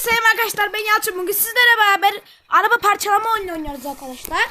selam arkadaşlar ben Yalçın bugün sizlere beraber araba parçalama oyunu oynuyoruz arkadaşlar.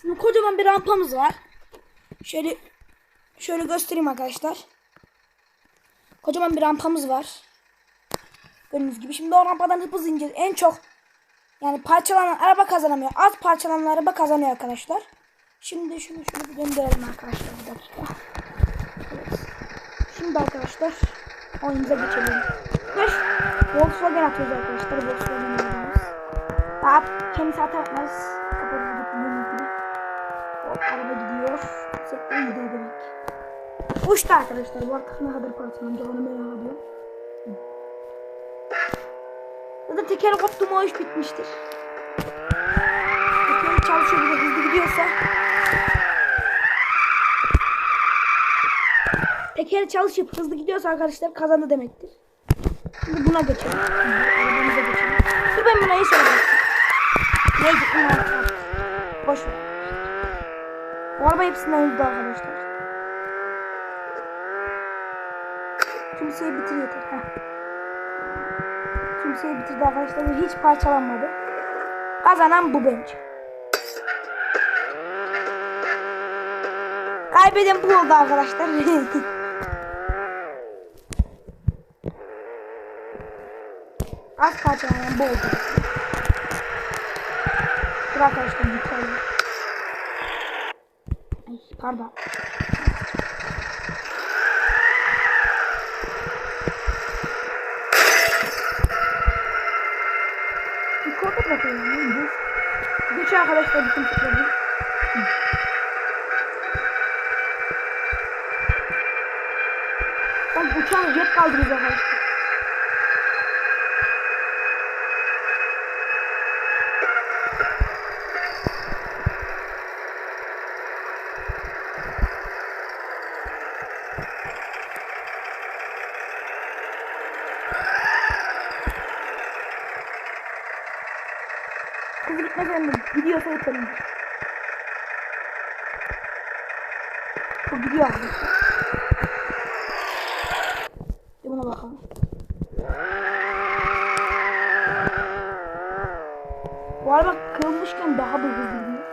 Şimdi kocaman bir rampamız var. Şöyle şöyle göstereyim arkadaşlar. Kocaman bir rampamız var. Gördüğünüz gibi şimdi o rampadan hızlı ineceğiz. En çok yani parçalanan araba kazanamıyor. Az parçalanan araba kazanıyor arkadaşlar. Şimdi şunu şunu bir gönderelim arkadaşlar bir dakika. Evet. Şimdi arkadaşlar oyunumuza geçelim. Dur. Volkswagen atıyoruz arkadaşlar. Volkswagen atıyoruz. Daha kendisi hata yapmaz. Kapatı gittiğimiz gibi. Hop araba gidiyor. Sekte gidiyor demek. Uçtu arkadaşlar. Bu artık ne kadar parçalanacak onu merak ediyorum. Zaten teker koptu mu iş bitmiştir. Teker çalışıyor bir de hızlı gidiyorsa. Teker çalışıp hızlı gidiyorsa arkadaşlar kazandı demektir. Şimdi buna geçelim. Arabamıza geçelim. Dur ben iyi söyleyeyim. Neydi? Boş ver. Bu araba hepsinden hızlı arkadaşlar. Kimseyi bitir yeter. Heh. Kimseyi bitirdi arkadaşlar. ve Hiç parçalanmadı. Kazanan bu bence. Kaybeden bu oldu arkadaşlar. Az parçalanan bu oldu. Dur arkadaşlar yukarı. Ay pardon. Yukarıda bırakıyorum. Düş. Düş arkadaşlar bütün tıkladı. Tam uçağın jet kaldırıyor arkadaşlar. De gidiyorsa yeterim. Bu gidiyor arkadaşlar. Bir buna bakalım. Bu araba kırılmışken daha da hızlı gidiyor.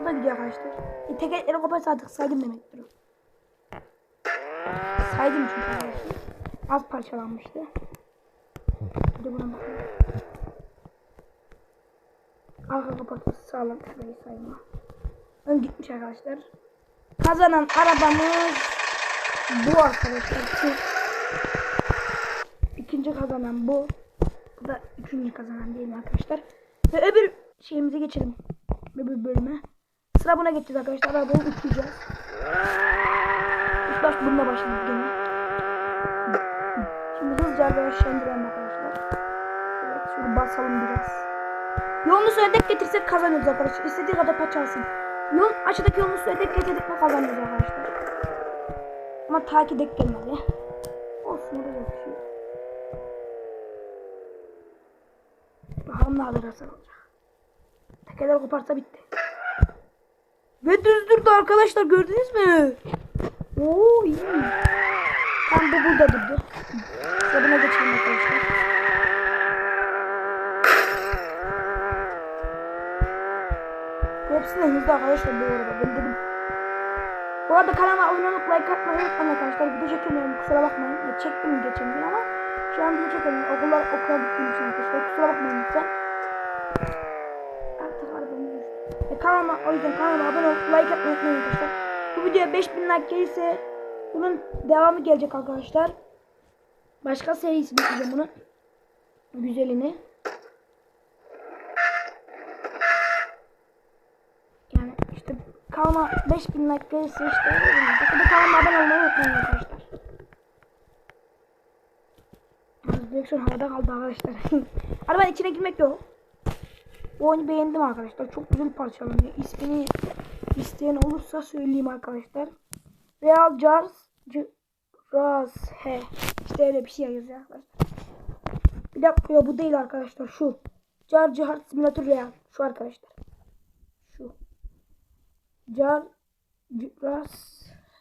Bu da gidiyor arkadaşlar. E, tekerleri koparsa artık saydım demektir. Saydım çünkü arkadaşlar. Az parçalanmıştı. Bir de buna bakalım. Arka kapatması sağlam. Şurayı sayma. Ön gitmiş arkadaşlar. Kazanan arabamız bu arkadaşlar. İkinci kazanan bu. Bu da üçüncü kazanan değil arkadaşlar? Ve öbür şeyimize geçelim. Öbür bölüme. Sıra buna geçeceğiz arkadaşlar. Arabayı uçuracağız. İlk baş bununla başladık. Hızlıca arabayı şendirelim arkadaşlar. Evet şöyle basalım biraz. Yolunu suya dek getirsek kazanıyoruz arkadaşlar. İstediği kadar paçalsın. Yol aşağıdaki yolunu suya dek getirdik mi kazanıyoruz arkadaşlar. Ama ta ki dek gelmedi. Olsun da yakışıyor. Bakalım ne kadar hasar olacak. Tekerler koparsa bitti. Ve düz durdu arkadaşlar gördünüz mü? Oo iyi. Tam bu burada durdu. Unutmayın arkadaşlar. Video çekemiyorum kusura bakmayın. Ya, çektim geçen gün ama şu an video çekemiyorum. Okullar okula gittiğim için arkadaşlar kusura bakmayın lütfen. Artık arabamı düştü. E, kanalıma o yüzden kanalıma abone olup like atmayı unutmayın arkadaşlar. Bu videoya 5000 like gelirse bunun devamı gelecek arkadaşlar. Başka serisi bekleyeceğim bunun. Güzelini. Yani kanalıma 5000 like işte bakın kanalıma abone olmayı unutmayın arkadaşlar. Direksiyon havada kaldı arkadaşlar. Arabanın içine girmek yok. Bu oyunu beğendim arkadaşlar. Çok güzel parçalanıyor. İsmini isteyen olursa söyleyeyim arkadaşlar. Real Jars Raz he. İşte öyle bir şey yazıyor arkadaşlar. Bir dakika bu değil arkadaşlar şu. Jar Jar Simulator Real. Şu arkadaşlar. Şu. Jar Ras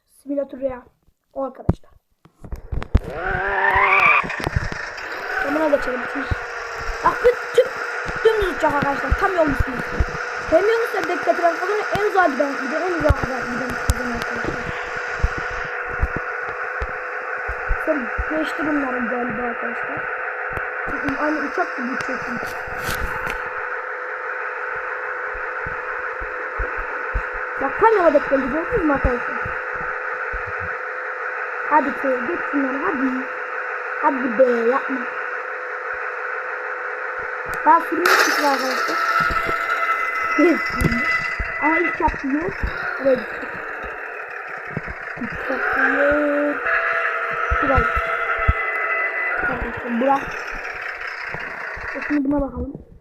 Simulator Real. O arkadaşlar. Buna geçelim. Bak bu tüm dümdüz uçacak arkadaşlar. Tam yol üstünde. Hem yol denk getiren kazanıyor. En uzağa giden giden en uzağa kadar giden kazanıyor arkadaşlar. Sen geçti bunların galiba arkadaşlar. Aynı uçak gibi uçuyorsun. Bak tam yola denk geldi gördünüz mü arkadaşlar? Hadi köy geç şunları hadi. Hadi be yapma. Daha sürüyor çıktı arkadaşlar. Ama ilk yaptığı yer buraya gitti. İlk yaptığı yer şuraya. Arkadaşlar bırak. Şimdi buna bakalım.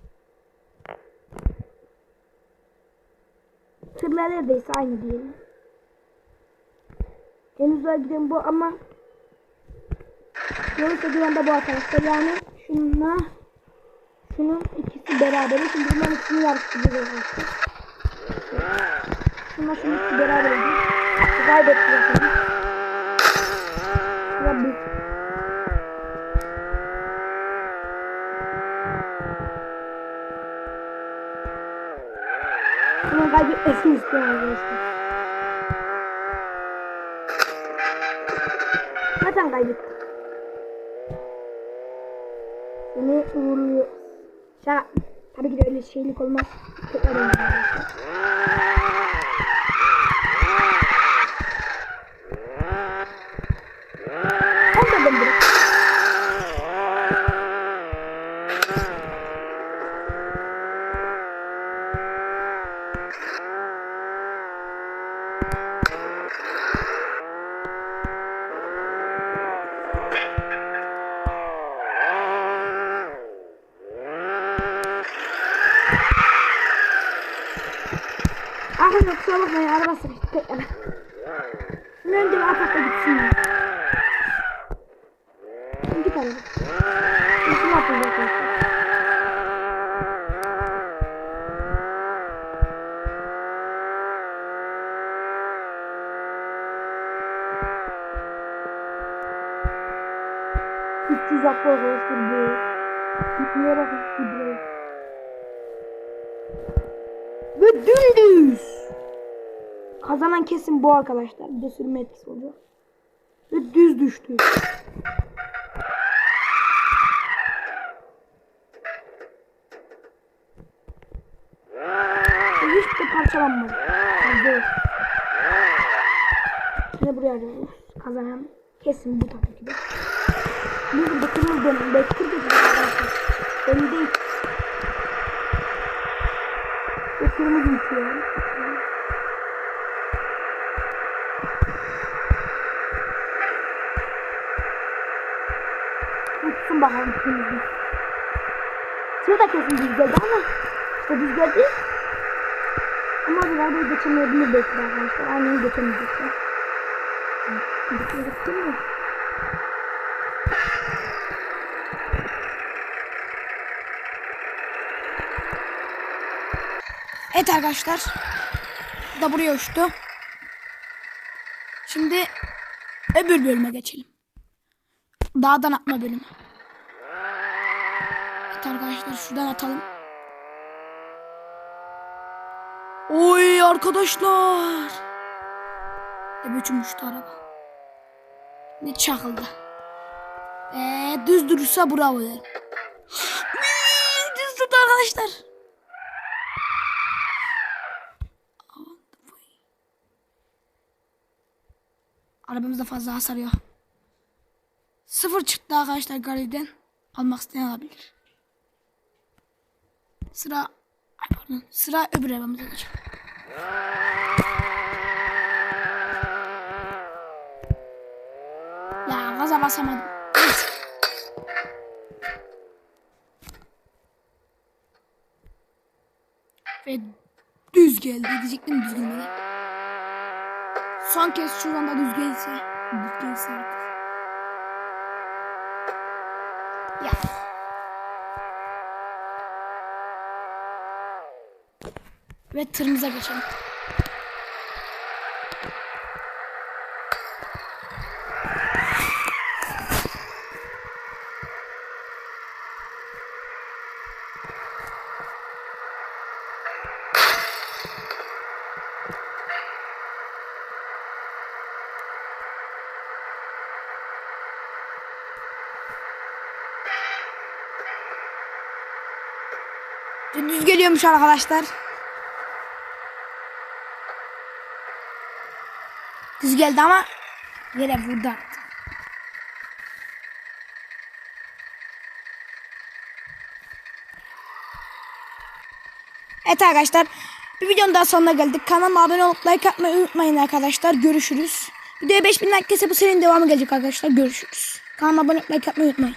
Neredeyse aynı diyelim. En uzağa giden bu ama Yolda giden de bu arkadaşlar yani şununla şunun ikisi beraber. Şimdi bunların ikisini yarıştıracağız arkadaşlar. Şununla şunun ikisi beraber. Kaybettik. Ya bu. Şunun kaybetmesini istiyorum arkadaşlar. Zaten kaybettik. Seni uğurluyor. Şaka. Tabii ki de öyle şeylik olmaz. Tekrar oynayalım arkadaşlar. Olmadım bile. Arkadaşlar kusura bakmayın araba sıkıştı tekrar. Şunu önce bir atakla gitsin ya. Git araba. Nasıl yapacağız arkadaşlar? Üç yüz dakika arkadaşlar bu. Gitmeye bakın. Gidiyor. Ve dümdüz. Kazanan kesin bu arkadaşlar. Bir de sürme etkisi olacak. Ve düz düştü. Hiç de parçalanmadı. Şimdi buraya arıyoruz. Kazanan kesin bu tabii ki de. Biz burada kırmızı dönüm. Belki kırmızı arkadaşlar. Benim değil. Ve kırmızı uçuyor. Uçsun bakalım kırmızı. Şurada kesin düz geldi ama işte düz geldi. Ama biraz da geçemeyebilir belki arkadaşlar. Aynen geçemeyecekler. Geçemeyecek değil mi? Evet arkadaşlar. Da buraya uçtu. Şimdi öbür bölüme geçelim. Dağdan atma bölümü. Evet arkadaşlar şuradan atalım. Oy arkadaşlar. Ne biçim uçtu araba. Ne çakıldı. Ee, düz durursa bravo derim. düz durdu arkadaşlar. Arabamızda fazla hasar yok. Sıfır çıktı arkadaşlar gariden. Almak isteyen alabilir. Sıra pardon, sıra öbür arabamıza geçelim. Ya gaza basamadım. Ve düz geldi. Diyecektim düz gelmedi. Son kez şu anda düz gelse. Düz gelse artık. Ya. Ve tırımıza geçelim. Düz geliyormuş arkadaşlar. Düz geldi ama yere vurdu. Evet arkadaşlar. Bir videonun daha sonuna geldik. Kanalıma abone olup like atmayı unutmayın arkadaşlar. Görüşürüz. Videoya 5000 like bu serinin devamı gelecek arkadaşlar. Görüşürüz. Kanalıma abone olup like atmayı unutmayın.